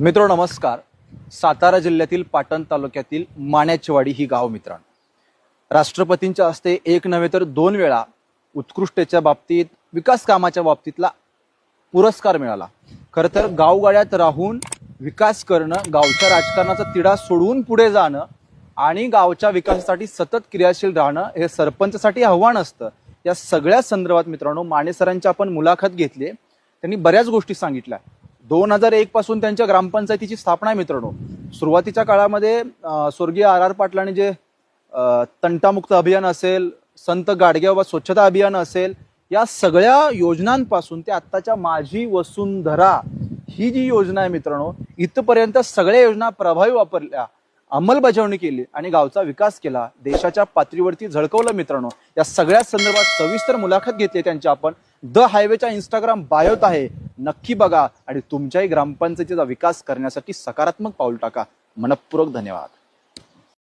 मित्र नमस्कार. सातारा जिल्ह्यातील पाटण तालुक्यातील माण्याचेवाडी ही गाव मित्रांनो. राष्ट्रपतींच्या हस्ते एक नव्हे तर दोन वेळा उत्कृष्टतेच्या बाबतीत विकास कामाच्या बाबतीतला पुरस्कार मिळाला. खरं तर गावगाड्यात राहून विकास करणं गावच्या राजकारणाचा तिढा सोडवून पुढे जाणं आणि गावच्या विकासासाठी सतत क्रियाशील राहणं हे सरपंचसाठी आव्हान असतं. या सगळ्या संदर्भात मित्रांनो माने आपण मुलाखत घेतली त्यांनी बऱ्याच गोष्टी सांगितल्या. दोन हजार एक पासून त्यांच्या ग्रामपंचायतीची स्थापना आहे मित्रांनो. सुरुवातीच्या काळामध्ये स्वर्गीय आर आर पाटलांनी जे तंटामुक्त अभियान असेल संत गाडगेबाबा स्वच्छता अभियान असेल या सगळ्या योजनांपासून ते आत्ताच्या माझी वसुंधरा ही जी योजना आहे मित्रांनो इथपर्यंत सगळ्या योजना प्रभावी वापरल्या अंमलबजावणी केली आणि गावचा विकास केला देशाच्या पातळीवरती झळकवलं मित्रांनो. या सगळ्या संदर्भात सविस्तर मुलाखत घेतली त्यांची आपण. द हायवेच्या इंस्टाग्राम बायोत आहे. नक्की बघा आणि तुमच्याही ग्रामपंचायतीचा विकास करण्यासाठी सकारात्मक पाऊल टाका. मनपूर्वक धन्यवाद.